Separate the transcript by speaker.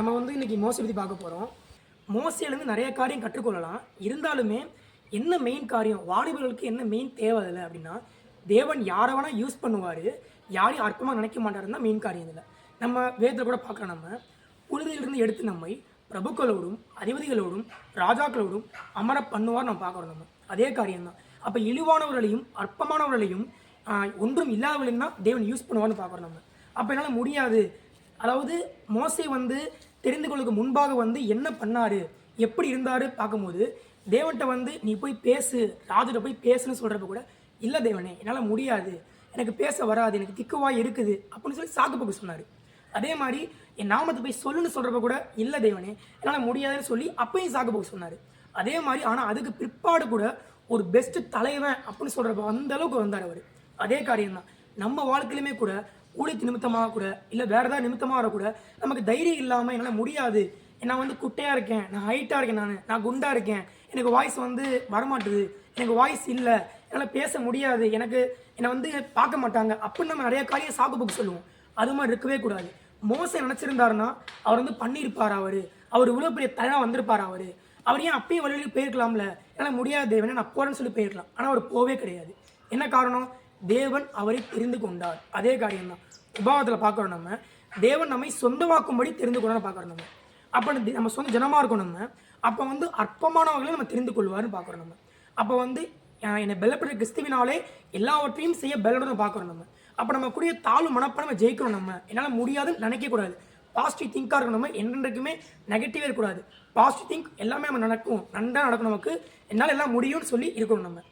Speaker 1: நம்ம வந்து இன்னைக்கு மோசை பற்றி பார்க்க போகிறோம் மோசையிலேருந்து நிறைய காரியம் கற்றுக்கொள்ளலாம். இருந்தாலுமே என்ன மெயின் காரியம்? வாலிபர்களுக்கு என்ன மெயின் தேவை இல்லை அப்படின்னா தேவன் யாரை வேணால் யூஸ் பண்ணுவார் யாரையும் அற்பமாக நினைக்க மாட்டாருன்னு தான் மெயின் காரியம் இல்லை நம்ம வேதத்தில் கூட பார்க்குறோம் நம்ம. புழுதியிலிருந்து எடுத்து நம்மை பிரபுக்களோடும் அதிபதிகளோடும் ராஜாக்களோடும் அமர பண்ணுவார் நம்ம பார்க்குறோம் நம்ம. அதே காரியம்தான் அப்போ இழிவானவர்களையும் அற்பமானவர்களையும் ஒன்றும் இல்லாதவர்களையும் தான் தேவன் யூஸ் பண்ணுவார்னு பார்க்குறோம் நம்ம. அப்போ என்னால் முடியாது. அதாவது மோசை வந்து தெரிந்து கொள்ளுக்கு முன்பாக வந்து என்ன பண்ணாரு? எப்படி இருந்தாரு பார்க்கும்போது தேவன்கிட்ட வந்து நீ போய் பேசு ராஜுகிட்ட போய் பேசுன்னு சொல்கிறப்ப கூட இல்லை தேவனே என்னால் முடியாது. எனக்கு பேச வராது. எனக்கு திக்குவாய் இருக்குது. அப்படின்னு சொல்லி சாக்கு போக்கு சொன்னார். அதே மாதிரி என் நாமத்தை போய் சொல்லுன்னு சொல்கிறப்ப கூட இல்லை தேவனே என்னால் முடியாதுன்னு சொல்லி அப்பையும் சாக்கு போக்கு சொன்னார். அதே மாதிரி ஆனால் அதுக்கு பிற்பாடு கூட ஒரு பெஸ்ட்டு தலைவன் அப்படின்னு சொல்கிறப்ப அந்த அளவுக்கு வந்தார் அவர். அதே காரியம்தான். நம்ம வாழ்க்கையிலுமே கூட ஊழியத்து நிமித்தமாக கூட இல்லை வேறு ஏதாவது நிமித்தமாக வரக்கூட நமக்கு தைரியம் இல்லாமல் என்னால் முடியாது. நான் வந்து குட்டையாக இருக்கேன் நான் ஹைட்டாக இருக்கேன் நான் நான் குண்டாக இருக்கேன். எனக்கு வாய்ஸ் வந்து வரமாட்டுது. எனக்கு வாய்ஸ் இல்லை. என்னால் பேச முடியாது. எனக்கு என்னை வந்து பார்க்க மாட்டாங்க. அப்படின்னு நம்ம நிறைய காரியம் சாக்கு போக்கு சொல்லுவோம். அது மாதிரி இருக்கவே கூடாது. மோசம் நினச்சிருந்தாருன்னா அவர் வந்து பண்ணியிருப்பார் அவர்? அவர் இவ்வளோ பெரிய தலைவா வந்திருப்பார் அவர்? அவர் ஏன் அப்பயும் வழியில் போயிருக்கலாம்ல? என்னால் முடியாது. வேணா நான் போகிறேன்னு சொல்லி போயிருக்கலாம். ஆனால் அவர் போவே கிடையாது. என்ன காரணம்? தேவன் அவரை தெரிந்து கொண்டார். அதே காரியம்தான். உபாவத்தில் பார்க்குறோம் நம்ம. தேவன் நம்மை சொந்தமாக்கும்படி தெரிந்து கொண்டான்னு பார்க்குறோம் நம்ம. அப்போ நம்ம சொந்த ஜனமாக இருக்கணும் நம்ம. அப்போ வந்து அற்பமானவர்களை நம்ம தெரிந்து கொள்வார்னு பார்க்குறோம் நம்ம. அப்போ வந்து என்னை பெல்லப்பட்ட கிறிஸ்துவினாலே எல்லாவற்றையும் செய்ய பெல்லோட பார்க்குறோம் நம்ம. அப்போ நம்ம கூடிய தாழ்வு மனப்பை நம்ம ஜெயிக்கணும் நம்ம. என்னால் முடியாதுன்னு நினைக்கக்கூடாது பாசிட்டிவ் திங்காக இருக்கணும் நம்ம. என்றைக்குமே நெகட்டிவே இருக்கக்கூடாது. பாசிட்டிவ் திங்க் எல்லாமே நம்ம நடக்கும். நன்றாக நடக்கும் நமக்கு. என்னால் எல்லாம் முடியும்னு சொல்லி இருக்கணும் நம்ம.